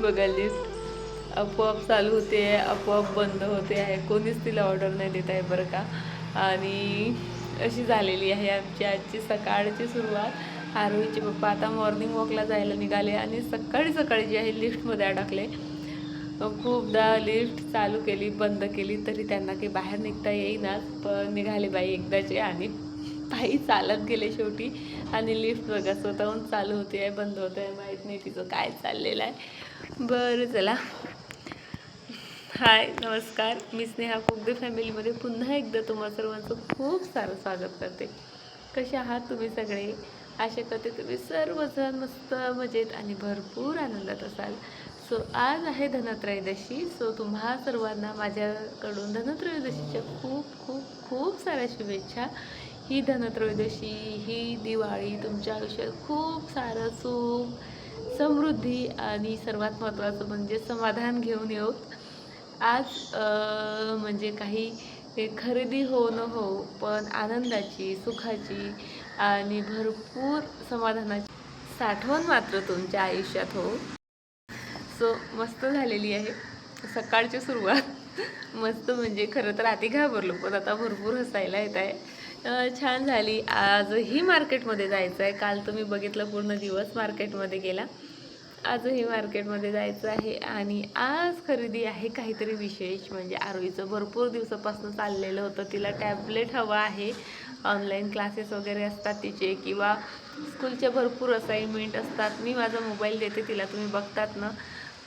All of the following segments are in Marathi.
बघा लिफ्ट आपोआप चालू होते आहे आपोआप बंद होते आहे. कोणीच तिला ऑर्डर नाही देत आहे बरं का. आणि अशी झालेली आहे आमची आजची सकाळची सुरुवात. आरोहीचे पप्पा आता मॉर्निंग वॉकला जायला निघाले आणि सकाळी सकाळी जे आहे लिफ्टमध्ये अडकले. खूपदा लिफ्ट चालू केली बंद केली तरी त्यांना काही बाहेर निघता येईनाच. पण निघाले बाई एकदाचे आणि पायी चालत गेले शेवटी. आणि लिफ्ट बघा स्वतःहून चालू होते आहे बंद होते आहे माहीत नाही तिचं काय चाललेलं आहे. बरं चला. हाय नमस्कार. मी स्नेहा कुगदे फॅमिलीमध्ये पुन्हा एकदा तुम्हा सर्वांचं खूप सारं स्वागत करते. कसे आहात तुम्ही सगळे? आशा करते तुम्ही सर्वजण मस्त मजेत आणि भरपूर आनंदात असाल. सो आज आहे धनत्रयोदशी. सो तुम्हा सर्वांना माझ्याकडून धनत्रयोदशीच्या खूप खूप खूप साऱ्या शुभेच्छा. ही धनत्रयोदशी ही दिवाळी तुमच्या आयुष्यात खूप सारं सुख समृद्धी आणि सर्वात महत्त्वाचं म्हणजे समाधान घेऊन येऊ. आज म्हणजे काही खरेदी हो न हो पण आनंदाची सुखाची आणि भरपूर समाधानाची साठवण मात्र तुमच्या आयुष्यात हो. सो मस्त झालेली आहे. सकाळची सुरुवात. मस्त म्हणजे खरं तर आधी घाबरलो पण आता भरपूर हसायला येत आहे. छान झाली. आजही मार्केटमध्ये जायचं आहे काल तुम्ही बघितलं पूर्ण दिवस मार्केटमध्ये गेला. आजही मार्केटमध्ये जायचं आहे आणि आज खरेदी आहे काहीतरी विशेष. म्हणजे आरोहीचं भरपूर दिवसापासून चाललेलं होतं. तिला टॅबलेट हवा आहे. ऑनलाईन क्लासेस वगैरे असतात तिचे किंवा स्कूलचे भरपूर असाइनमेंट असतात. मी माझा मोबाईल देते तिला तुम्ही बघतात ना.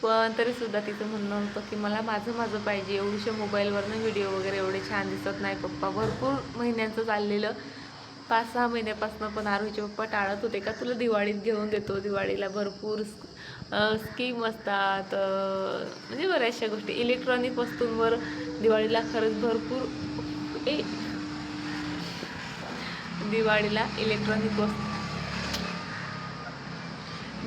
पण तरीसुद्धा तिचं म्हणणं होतं की मला माझं माझं पाहिजे. एवढीशा मोबाईलवरनं व्हिडिओ वगैरे एवढे छान दिसत नाही. पप्पा भरपूर महिन्यांचं चाललेलं. पाच सहा महिन्यापासून पण आरोहीचे पप्पा टाळत होते का तुला दिवाळीत घेऊन देतो. दिवाळीला भरपूर स्कीम असतात म्हणजे बऱ्याचशा गोष्टी. इलेक्ट्रॉनिक वस्तूंवर दिवाळीला खरंच भरपूर ए दिवाळीला इलेक्ट्रॉनिक वस्तू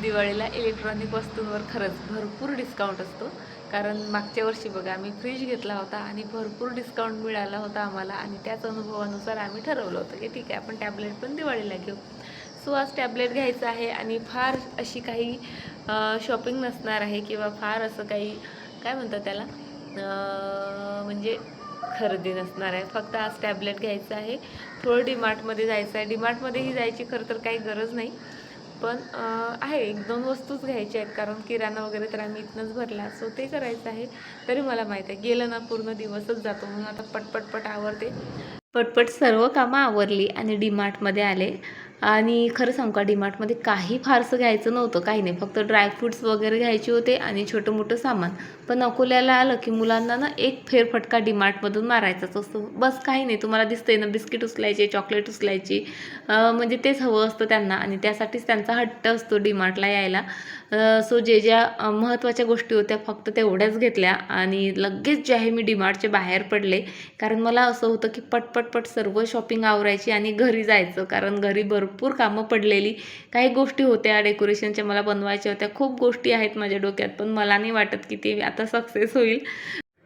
दिवाळीला इलेक्ट्रॉनिक वस्तूंवर खरंच भरपूर डिस्काउंट असतो. कारण मागच्या वर्षी बघा आम्ही फ्रीज घेतला होता आणि भरपूर डिस्काउंट मिळाला होता आम्हाला आणि त्याच अनुभवानुसार आम्ही ठरवलं होतं की ठीक आहे आपण टॅबलेट पण दिवाळीला घेऊ. सो आज टॅबलेट घ्यायचं आहे आणि फार अशी काही शॉपिंग नसणार आहे किंवा फार असं काही काय म्हणतात त्याला? म्हणजे खरेदी नसणार आहे. फक्त आज टॅबलेट घ्यायचं आहे. थोडं डीमार्टमध्ये जायचं आहे. डीमार्टमध्येही जायची खरं तर काही गरज नाही. पण आहे. एक दोन वस्तूच घ्यायच्या आहेत. कारण किराणा वगैरे तर आम्ही इथनंच भरला. सो ते करायचं आहे. तरी मला माहीत आहे. गेलं ना पूर्ण दिवसच जातो. म्हणून आता पटपटपट आवरते. पटपट सर्व कामं आवरली आणि डीमार्टमध्ये आले. आणि खरं सांगू का डीमार्टमध्ये काही फारसं घ्यायचं नव्हतं काही नाही. फक्त ड्रायफ्रूट्स वगैरे घ्यायचे होते आणि छोटं मोठं सामान. पण अकोल्याला आलं की मुलांना ना एक फेरफटका डीमार्टमधून मारायचाच असतो. बस काही नाही तुम्हाला दिसतंय ना बिस्किट उचलायचे चॉकलेट उचलायची. म्हणजे तेच हवं असतं त्यांना आणि त्यासाठीच त्यांचा हट्ट असतो डीमार्टला यायला. सो जे ज्या महत्त्वाच्या गोष्टी होत्या फक्त तेवढ्याच घेतल्या आणि लगेच जे आहे मी डीमार्टच्या बाहेर पडले. कारण मला असं होतं की पटपटपट सर्व शॉपिंग आवरायची आणि घरी जायचं. कारण घरी भरपूर कामं पडलेली. काही गोष्टी होत्या डेकोरेशनच्या मला बनवायच्या होत्या. खूप गोष्टी आहेत माझ्या डोक्यात पण मला नाही वाटत की ते आता सक्सेस होईल.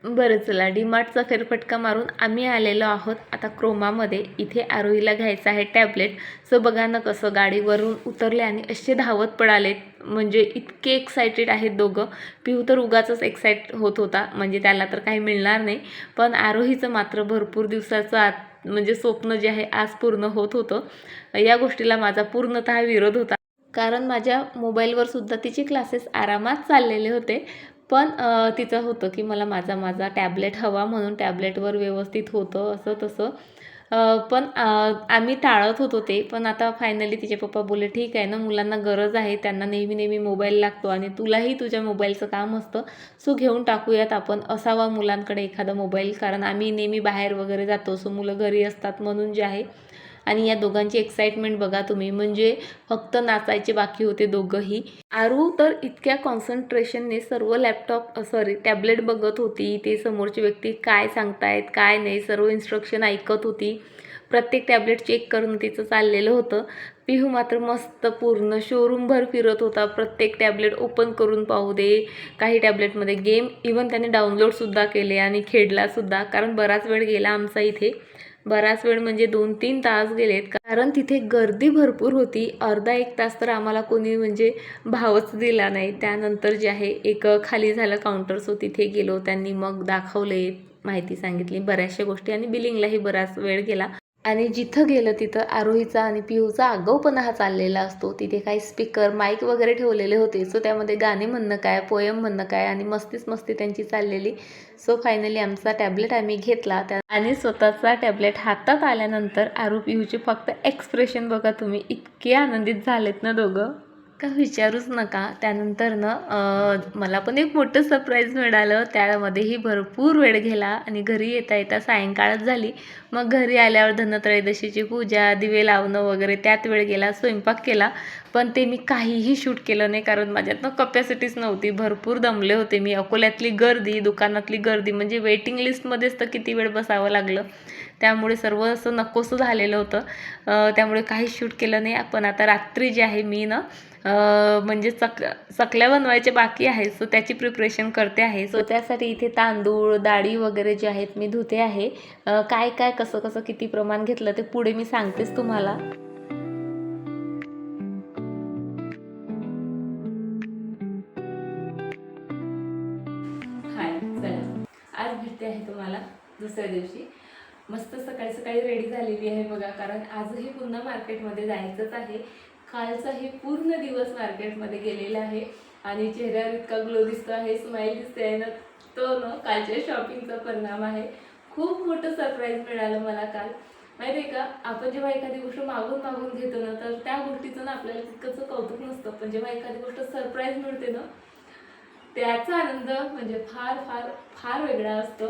बरं चला डीमार्टचा फेरफटका मारून आम्ही आलेलो आहोत. आता क्रोमामध्ये इथे आरोहीला घ्यायचं आहे टॅबलेट. सो बघा ना कसं गाडीवरून उतरले आणि असे धावत पडाले म्हणजे इतके एक्सायटेड आहेत दोघं. पिहू तर उगाचच एक्साइट होत होता. म्हणजे त्याला तर काही मिळणार नाही. पण आरोहीचं मात्र भरपूर दिवसाचं आत म्हणजे स्वप्न जे आहे आज पूर्ण होत होतं. या गोष्टीला माझा पूर्णतः विरोध होता. कारण माझ्या मोबाईलवर सुद्धा तिचे क्लासेस आरामात चाललेले होते. पण तिचं होतं की मला माझा माझा टॅबलेट हवा म्हणून टॅबलेटवर व्यवस्थित होतं असं तसं. पण आम्ही टाळत होतो ते. पण आता फायनली तिचे पप्पा बोलले ठीक आहे ना मुलांना गरज आहे. त्यांना नेहमी नेहमी मोबाईल लागतो आणि तुलाही तुझ्या मोबाईलचं काम असतं. सो घेऊन टाकूयात आपण. असावा मुलांकडे एखादा मोबाईल कारण आम्ही नेहमी बाहेर वगैरे जातो. सो मुलं घरी असतात म्हणून जे आहे आणि या दोघांची एक्साइटमेंट बघा तुम्ही. म्हणजे फक्त नाचायचे बाकी होते दोघंही. आरू तर इतक्या कॉन्सन्ट्रेशनने सर्व लॅपटॉप सॉरी टॅबलेट बघत होती. ते समोरची व्यक्ती काय सांगतायत काय नाही सर्व इन्स्ट्रक्शन ऐकत होती. प्रत्येक टॅबलेट चेक करून तिचं चाललेलं होतं. पिहू मात्र मस्त पूर्ण शोरूमभर फिरत होता. प्रत्येक टॅबलेट ओपन करून पाहू दे. काही टॅबलेटमध्ये गेम इवन त्याने डाउनलोडसुद्धा केले आणि खेळलासुद्धा कारण बराच वेळ गेला आमचा इथे. बराच वेळ म्हणजे दोन तीन तास गेलेत. कारण तिथे गर्दी भरपूर होती. अर्धा एक तास तर आम्हाला कोणी म्हणजे भावच दिला नाही. त्यानंतर जे आहे एक खाली झालं काउंटर सो तिथे गेलो. त्यांनी मग दाखवले माहिती सांगितली. बऱ्याचशा गोष्टी. आणि बिलिंगलाही बराच वेळ गेला. आणि जिथं गेलं तिथं आरोहीचा आणि पिहूचा आगाऊपणा हा चाललेला असतो. तिथे काही स्पीकर माईक वगैरे ठेवलेले होते. सो त्यामध्ये गाणे म्हणणं काय पोयम म्हणणं काय आणि मस्तीच मस्ती त्यांची चाललेली. सो फायनली आमचा टॅबलेट आम्ही घेतला. त्या आणि स्वतःचा टॅबलेट हातात आल्यानंतर आरू पिहूचे फक्त एक्सप्रेशन बघा तुम्ही. इतके आनंदित झालेत ना दोघं. का विचारूच नका. त्यानंतर ना मला पण एक मोठं सरप्राईज मिळालं. त्यामध्येही भरपूर वेळ गेला आणि घरी येता येता सायंकाळच झाली. मग घरी आल्यावर धनत्रयोदशीची पूजा दिवे लावणं वगैरे त्यात वेळ गेला स्वयंपाक केला. पण ते मी काहीही शूट केलं नाही कारण माझ्यातनं कपॅसिटीच नव्हती. भरपूर दमले होते मी. अकोल्यातली गर्दी दुकानातली गर्दी म्हणजे वेटिंग लिस्टमध्येच तर किती वेळ बसावं लागलं. त्यामुळे सर्व असं नकोसं झालेलं होतं. त्यामुळे काही शूट केलं नाही. पण आता रात्री जे आहे मी ना म्हणजे चक चकल्या बनवायचे बाकी आहे सो त्याची प्रिपरेशन करते आहे. सो त्यासाठी इथे तांदूळ डाळी वगैरे जे आहेत मी धुते आहे. काय काय कसं कसं किती प्रमाण घेतलं ते पुढे मी सांगतेच तुम्हाला. हाय चला. आज भेटते आहे तुम्हाला दुसऱ्या दिवशी. मस्त सकाळी सकाळी रेडी झालेली आहे बघा कारण आजही पुन्हा मार्केटमध्ये जायचंच आहे. कालचा हे पूर्ण दिवस मार्केटमध्ये गेलेला आहे. आणि चेहऱ्यावर इतका ग्लो दिसतो आहे स्माईल दिसते आहे ना तो ना कालच्या शॉपिंगचा परिणाम आहे. खूप मोठं सरप्राईज मिळालं मला काल. माहिती आहे का आपण जेव्हा एखादी गोष्ट मागून मागून घेतो ना तर त्या गोष्टीचं ना आपल्याला तितकंचं कौतुक नसतं. पण जेव्हा एखादी गोष्ट सरप्राईज मिळते ना त्याचा आनंद म्हणजे फार फार फार वेगळा असतो.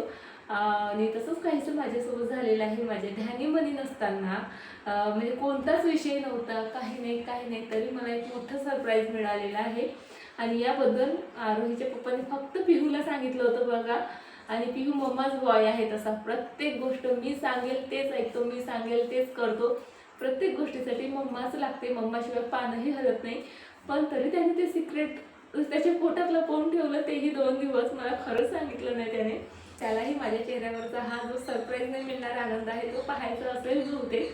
आणि तसंच काहीसं माझ्यासोबत झालेलं आहे. माझ्या ध्यानीमनी नसताना. म्हणजे कोणताच विषय नव्हता. काही नाही काही नाही. तरी मला एक मोठं सरप्राईज मिळालेलं आहे. आणि याबद्दल आरोहीच्या पप्पाने फक्त पिहूला सांगितलं होतं बघा. आणि पिहू मम्माच बॉय आहे तसा प्रत्येक गोष्ट मी सांगेल तेच ऐकतो मी सांगेल तेच करतो. प्रत्येक गोष्टीसाठी मम्माच लागते. मम्माशिवाय पानही हलत नाही. पण तरी त्याने ते सिक्रेट त्याच्या पोटात लपवून ठेवलं तेही दोन दिवस. मला खरंच सांगितलं नाही त्याने. त्यालाही माझ्या चेहऱ्यावरचा हा जो सरप्राईजने मिळणारा आनंद आहे तो पाहायचा असेल बहुतेक.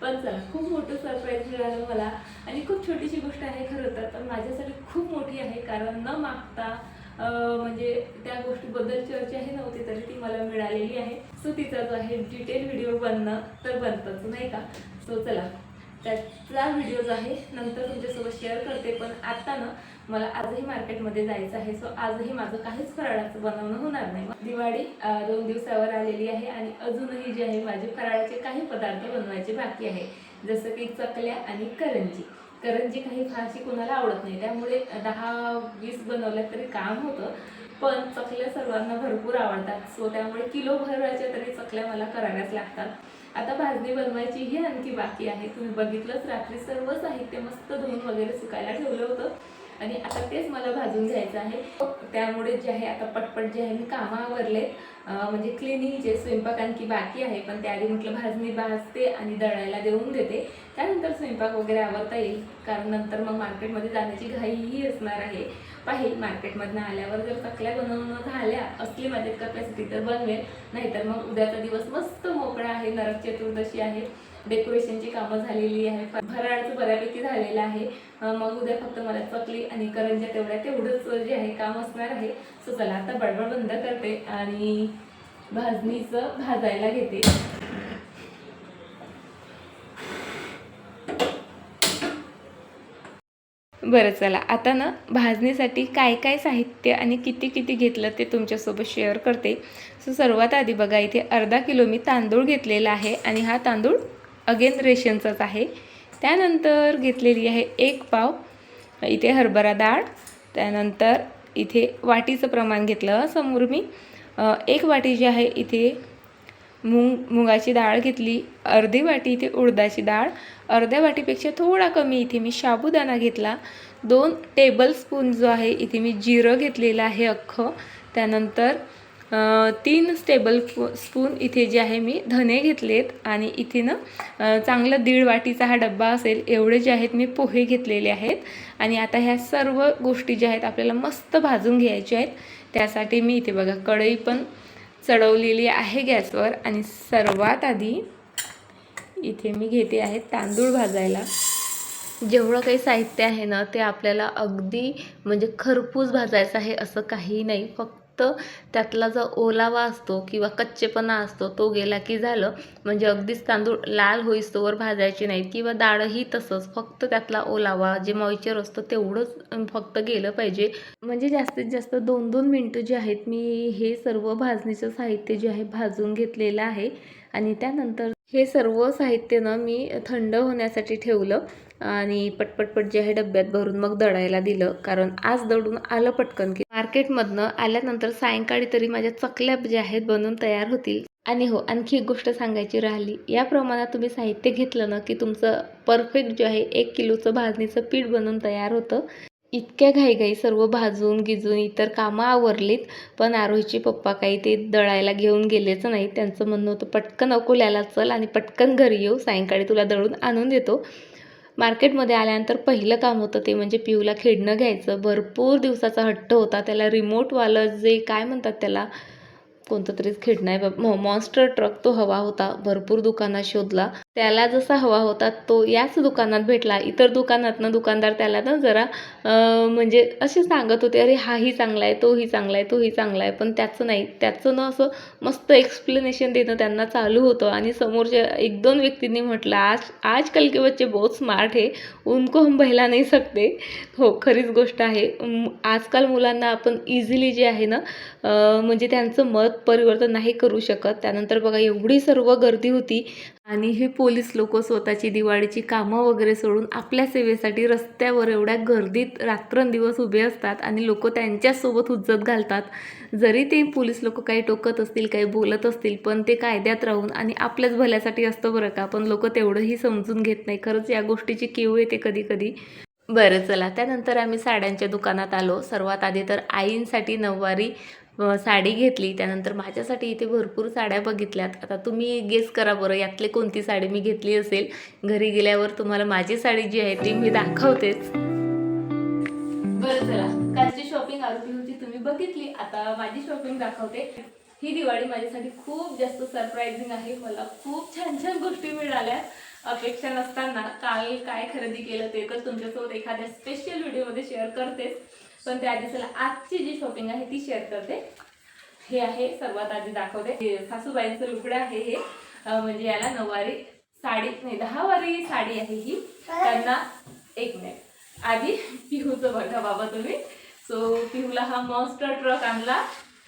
पण चला खूप मोठं सरप्राईज मिळालं मला. आणि खूप छोटीशी गोष्ट आहे खरं तर पण माझ्यासाठी खूप मोठी आहे कारण न मागता म्हणजे त्या गोष्टीबद्दल चर्चाही नव्हती तरी ती मला मिळालेली आहे. सो तिचा जो आहे डिटेल व्हिडिओ बनणं तर बनतंच नाही का? सो चला. त्यातला व्हिडिओ जो आहे. नंतर तुमच्यासोबत शेअर करते. पण आता ना मला आजही मार्केटमध्ये जायचं आहे. सो आजही माझं काहीच फराळाचं बनवणं होणार नाही. दिवाळी दोन दिवसावर आलेली आहे आणि अजूनही जे आहे माझे फराळाचे काही पदार्थ बनवायचे बाकी आहे. जसं की चकल्या आणि करंजी. करंजी काही फारशी कोणाला आवडत नाही. त्यामुळे दहा वीस बनवल्या तरी काम होतं. पण चकल्या सर्वांना भरपूर आवडतात. सो त्यामुळे किलो भराच्या तरी चकल्या मला कराव्याच लागतात. आता भाजणी बनवायची ही आणखी बाकी आहे. तुम्ही बघितलंच रात्री सर्व साहित्य मस्त धुवून वगैरे सुकायला ठेवलं होतं. आणि आता तेच मला भाजून घ्यायचं आहे. त्यामुळे जे आहे आता पटपट जे आहे मी कामं आवरले म्हणजे क्लिनिंग जे स्वयंपाक आणखी बाकी आहे पण त्याआधी म्हटलं भाजणी भाजते आणि दळायला देऊन देते. त्यानंतर स्वयंपाक वगैरे आवरता येईल. कारण नंतर मग मार्केटमध्ये जाण्याची घाईही असणार आहे. पाहिजे मार्केटमधनं आल्यावर जर चकल्या बनवणं झाल्या असली माझ्यात कपॅसिटी तर बनवेल. नाहीतर मग उद्याचा दिवस मस्त मोकळा आहे नरक चतुर्दशी आहे. डेकोरेशनची कामं झालेली आहे. फराळाचं बऱ्यापैकी झालेलं आहे. मग उद्या फक्त मला चकली आणि करंज्या तेवढ्या तेवढंच जे आहे काम असणार आहे. सो चला आता बडबड बंद करते आणि भाजणीचं भाजायला घेते. बरं चला. आता ना भाजणीसाठी काय काय साहित्य आणि किती किती घेतलं ते तुमच्यासोबत शेअर करते. सो सर्वात आधी बघा इथे अर्धा किलो मी तांदूळ घेतलेला आहे आणि हा तांदूळ अगेन रेशनचाच आहे. त्यानंतर घेतलेली आहे एक पाव इथे हरभरा डाळ त्यानंतर इथे वाटीचं प्रमाण घेतलं समोर मी. एक वाटी जी आहे इथे मुंग मुगाची डाळ घेतली अर्धी वाटी इथे उडदाची डाळ अर्ध्या वाटीपेक्षा थोडा कमी इथे मी साबुदाणा घेतला. दोन टेबलस्पून जो आहे इथे मी जिरं घेतलेलं आहे अख्खं. त्यानंतर तीन टेबल स्पून इथे जे आहे मी धने घेतलेत आणि इथे ना चांगला चांगलं दीड वाटीचा हा डब्बा असेल एवढे जे आहेत मी पोहे घेतलेले आहेत. आणि आता ह्या सर्व गोष्टी ज्या आहेत आपल्याला मस्त भाजून घ्यायच्या आहेत. त्यासाठी मी इथे बघा कढई पण चढवलेली आहे गॅसवर. आणि सर्वात आधी इथे मी घेते आहे तांदूळ भाजायला. जेवढं काही साहित्य आहे ना ते आपल्याला अगदी म्हणजे खरपूस भाजायचं आहे असं काही नाही. फक्त त्यातला जो ओलावा असतो किंवा कच्चेपणा असतो तो गेला की झालं. म्हणजे अगदीच तांदूळ लाल होईस्तोवर भाजायचे नाहीत किंवा डाळही तसंच. फक्त त्यातला ओलावा जे मॉइचर असतं तेवढंच फक्त गेलं पाहिजे. म्हणजे जास्तीत जास्त दोन दोन मिनटं जे आहेत मी हे सर्व भाजणीचं साहित्य जे आहे भाजून घेतलेलं आहे. आणि त्यानंतर हे सर्व साहित्य ना मी थंड होण्यासाठी ठेवलं आणि पटपटपट जे आहे डब्यात भरून मग दळायला दिलं. कारण आज दडून आलं पटकन की मार्केटमधनं आल्यानंतर सायंकाळी तरी माझ्या चकल्या ज्या आहेत बनून तयार होतील. आणि हो आणखी एक गोष्ट सांगायची राहिली. या प्रमाणात तुम्ही साहित्य घेतलं ना की तुमचं परफेक्ट जे आहे एक किलोचं भाजणीचं पीठ बनून तयार होतं. इतक्या घाईघाई सर्व भाजून गिजून इतर कामं आवरलीत पण आरोहीचे पप्पा काही ते दळायला घेऊन गेलेच नाही त्यांचं म्हणणं होतं पटकन अकोल्याला चल आणि पटकन घरी येऊ सायंकाळी तुला दळून आणून देतो. मार्केटमध्ये आल्यानंतर पहिलं काम होतं ते म्हणजे पिऊला खेळणं घ्यायचं. भरपूर दिवसाचा हट्ट होता. त्याला रिमोटवालं जे काय म्हणतात त्याला कोणतं तरीच खेळणं आहे मॉन्स्टर ट्रक तो हवा होता. भरपूर दुकानात शोधला. त्याला जसा हवा होता तो याच दुकानात भेटला. इतर दुकानातनं दुकानदार त्याला ना जरा म्हणजे असे सांगत होते अरे हाही चांगला आहे तोही चांगला आहे तोही चांगला आहे. पण त्याचं नाही. त्याचं ना असं मस्त एक्सप्लेनेशन देणं त्यांना चालू होतं आणि समोरच्या एक दोन व्यक्तींनी म्हटलं आज आजकाल के बच्चे बहुत स्मार्ट हे उनको हम बहला नाही सकते. हो खरीच गोष्ट आहे. आजकाल मुलांना आपण इझिली जे आहे ना म्हणजे त्यांचं मत परिवर्तन नाही करू शकत. त्यानंतर बघा एवढी सर्व गर्दी होती आणि हे पोलीस लोक स्वतःची दिवाळीची कामं वगैरे सोडून आपल्या सेवेसाठी रस्त्यावर एवढ्या गर्दीत रात्रंदिवस उभे असतात आणि लोक त्यांच्यासोबत हुज्जत घालतात. जरी ते पोलीस लोक काही टोकत असतील काही बोलत असतील पण ते कायद्यात राहून आणि आपल्याच भल्यासाठी असतं बरं का? पण लोक तेवढंही समजून घेत नाही. खरंच या गोष्टीची कीव येते कधी कधी बरं चला. त्यानंतर आम्ही साड्यांच्या दुकानात आलो. सर्वात आधी तर आईंसाठी नऊवारी साडी घेतली. त्यानंतर माझ्यासाठी इथे भरपूर साड्या बघितल्यात. आता तुम्ही गेस करा बरं यातले कोणती साडी मी घेतली असेल? घरी गेल्यावर तुम्हाला माझी साडी जी आहे ती मी दाखवतेच. बरं चला कालची शॉपिंग आरोपी होती तुम्ही बघितली. आता माझी शॉपिंग दाखवते. ही दिवाळी माझ्यासाठी खूप जास्त सरप्रायझिंग आहे. मला खूप छान छान गोष्टी मिळाल्या. अपेक्षा नसताना काल काय खरेदी केलं ते तर तुमच्यासोबत एखाद्या स्पेशल व्हिडिओमध्ये शेअर करतेच. पण त्याआधी चला आजची जी शॉपिंग आहे ती शेअर करते. हे आहे सर्वात आधी दाखवते. सासूबाईंचं लुगडं आहे हे. म्हणजे याला नऊवारी साडी नाही दहावारी साडी आहे ही. त्यांना एक मिनिट आधी पिहूचं बघा बाबा तुम्ही. सो पिहूला हा मॉन्स्टर ट्रक आणला.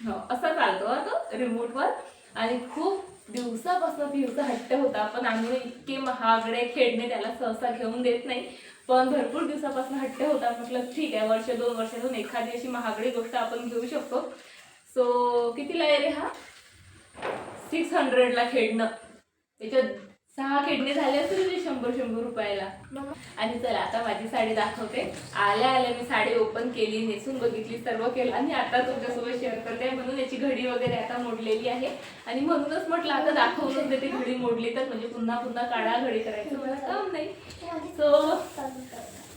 हो, असा चालतो तो रिमोटवर आणि खूप दिवसापासून पिहूचा हट्ट होता. पण आम्ही इतके महागडे खेळणे त्याला सहसा घेऊन देत नाही. पण भरपूर दिवसापासून हट्ट होता. म्हटलं ठीक आहे वर्ष दोन वर्षातून एखादी अशी महागडी गोष्ट आपण घेऊ शकतो. सो कितीला आहे रे हा? सिक्स हंड्रेडला खेळणं. त्याच्यात सहा खेळणे झाले असतील तुझे शंभर शंभर रुपयाला. आणि चला आता माझी साडी दाखवते. आल्या आल्या मी साडी ओपन केली नेसून बघितली सर्व केलं. आणि आता तुमच्यासोबत शेअर करते. म्हणून याची घडी वगैरे आता मोडलेली आहे. आणि म्हणूनच म्हटलं आता दाखवूनच देते घडी मोडली तर म्हणजे पुन्हा पुन्हा काढा घडी करायचं. मला काम नाही. सो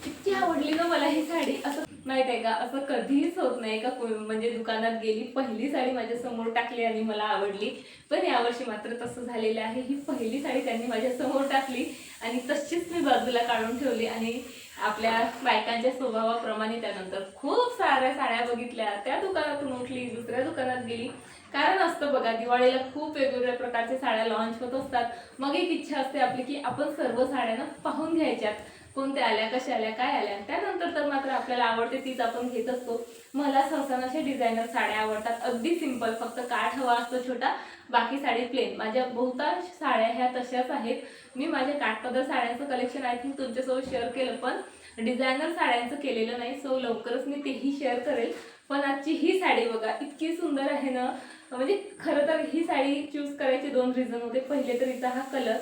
इतकी आवडली ना मला ही साडी. असं माहीत आहे का असं कधीच होत नाही का म्हणजे दुकानात गेली पहिली साडी माझ्यासमोर टाकली आणि मला आवडली. पण यावर्षी मात्र तसं झालेलं आहे. ही पहिली साडी त्यांनी माझ्यासमोर टाकली आणि तशीच मी बाजूला काढून ठेवली आणि आपल्या बायकांच्या स्वभावाप्रमाणे त्यानंतर खूप साऱ्या साड्या बघितल्या. त्या दुकानातून उठली दुसऱ्या दुकानात गेली. कारण असतं बघा दिवाळीला खूप वेगवेगळ्या प्रकारच्या साड्या लॉन्च होत असतात. मग एक इच्छा असते आपली की आपण सर्व साड्यांना पाहून घ्यायच्यात. कोणत्या आल्या कशा आल्या काय आल्या? त्यानंतर तर मात्र आपल्याला आवडते तीच आपण घेत असतो. मला सहसा अशा डिझायनर साड्या आवडतात. अगदी सिंपल फक्त काठ हवा असतो छोटा बाकी साडी प्लेन माझ्या बहुतांश साड्या ह्या तशाच आहेत. मी माझ्या काठपदर साड्यांचं कलेक्शन आय थिंक तुमच्यासोबत शेअर केलं पण डिझायनर साड्यांचं केलेलं नाही सो लवकरच मी तेही शेअर करेल. पण आजची ही साडी बघा इतकी सुंदर आहे ना. म्हणजे खरं तर ही साडी चूज करायचे दोन रिझन होते. पहिले तर हिचा हा कलर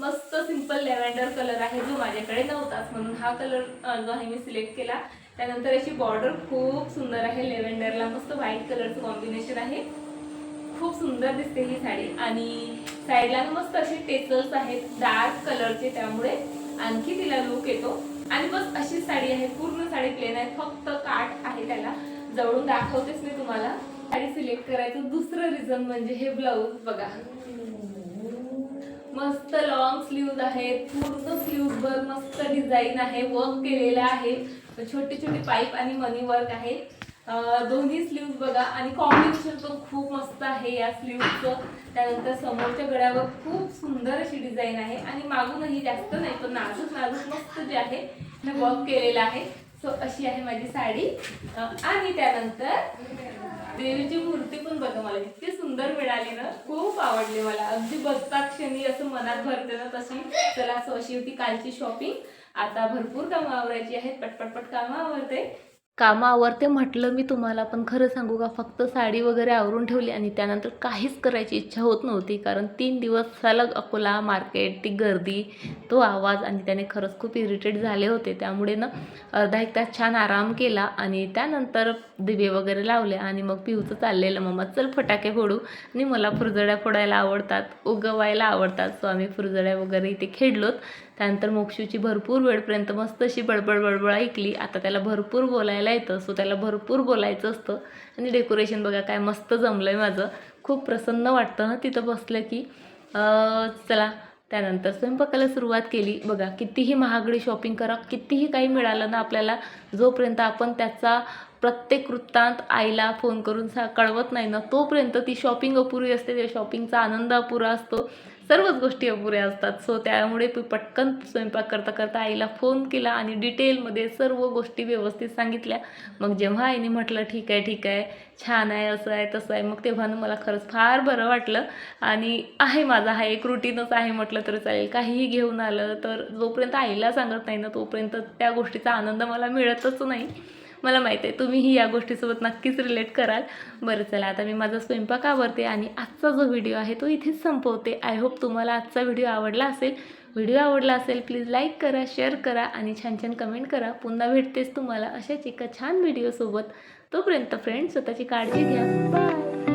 मस्त सिंपल लेव्हेंडर कलर आहे जो माझ्याकडे नव्हताच. म्हणून हा कलर जो आहे मी सिलेक्ट केला. त्यानंतर याची बॉर्डर खूप सुंदर आहे. लेव्हेंडरला मस्त व्हाईट कलरचं कॉम्बिनेशन आहे. खूप सुंदर दिसते ही साडी. आणि साईडला मस्त असे टेसल्स आहेत डार्क कलरचे त्यामुळे आणखी तिला लुक येतो. आणि बस अशीच साडी आहे पूर्ण साडी प्लेन आहे. फक्त काठ आहे त्याला. जवळून दाखवतेच मी तुम्हाला. साडी सिलेक्ट करायचं दुसरं रिझन म्हणजे हे ब्लाऊज बघा. मस्त लॉंग स्लीव्ज आहेत पूर्ण स्लीव्ज वर मस्त डिझाईन आहे वर्क केलेलं आहे. छोटे छोटे पाईप आणि मनी वर्क आहे. दोन्ही स्लीव्ज बघा आणि कॉम्बिनेशन पण खूप मस्त आहे या स्लीव्जचं त्यानंतर समोरच्या गळ्यावर खूप सुंदर अशी डिझाईन आहे. आणि मागूनही जास्त नाही पण नाजूक नाजूक मस्त जे आहे वर्क केलेलं आहे. सो अशी आहे माझी साडी. आणि त्यानंतर देवीची मूर्ती पण बघा मला इतकी सुंदर मिळाली ना. खूप आवडली मला. अगदी बसता क्षणी असं मनात भरते ना तशी. चला असं अशी होती कालची शॉपिंग आता भरपूर कामं आवरायची आहेत. पटपटपट कामं आवरते. कामं ते म्हटलं मी तुम्हाला पण खरं सांगू का फक्त साडी वगैरे आवरून ठेवली आणि त्यानंतर काहीच करायची इच्छा होत नव्हती कारण तीन दिवस सलग अकोला मार्केट ती गर्दी तो आवाज आणि त्याने खरंच खूप इरिटेट झाले होते. त्यामुळे ना अर्धा एक तास छान आराम केला आणि त्यानंतर दिवे वगैरे लावले आणि मग पिऊचं चाललेलं. मम्मा चल फटाके फोडू. आणि मला फुरजड्या फोडायला आवडतात उगवायला आवडतात. सो आम्ही फुरजड्या वगैरे इथे खेळलोत. त्यानंतर मोक्षूची भरपूर वेळपर्यंत मस्त अशी बडबड बडबड ऐकली. आता त्याला भरपूर बोलायला येतं सो त्याला भरपूर बोलायचं असतं. आणि डेकोरेशन बघा काय मस्त जमलं आहे माझं. खूप प्रसन्न वाटतं ना तिथं बसलं की. चला त्यानंतर स्वयंपाकाला सुरुवात केली. बघा कितीही महागडी शॉपिंग करा कितीही काही मिळालं ना आपल्याला जोपर्यंत आपण त्याचा प्रत्येक वृत्तांत आईला फोन करून सा कळवत नाही ना तोपर्यंत ती शॉपिंग अपुरी असते. त्या शॉपिंगचा आनंद अपुरा असतो. सर्वच गोष्टी अपुऱ्या असतात. सो त्यामुळे मी पटकन स्वयंपाक करता करता आईला फोन केला आणि डिटेलमध्ये सर्व गोष्टी व्यवस्थित सांगितल्या. मग जेव्हा आईने म्हटलं ठीक आहे ठीक आहे छान आहे असं आहे तसं आहे मग तेव्हानं मला खरंच फार बरं वाटलं. आणि आहे माझा हा एक रुटीनच आहे म्हटलं तर चालेल. काहीही घेऊन आलं तर जोपर्यंत आईला सांगत नाही ना तोपर्यंत त्या गोष्टीचा आनंद मला मिळतच नाही. मला माहीत आहे तुम्हीही या गोष्टीसोबत नक्कीच रिलेट कराल. बरं चला आता मी माझा स्वयंपाक आवरते आणि आजचा जो व्हिडिओ आहे तो इथेच संपवते. आय होप तुम्हाला आजचा व्हिडिओ आवडला असेल. व्हिडिओ आवडला असेल प्लीज लाईक करा शेअर करा आणि छान छान कमेंट करा. पुन्हा भेटतेच तुम्हाला अशाच एका छान व्हिडिओसोबत तोपर्यंत फ्रेंड्स स्वतःची काळजी घ्या. बाय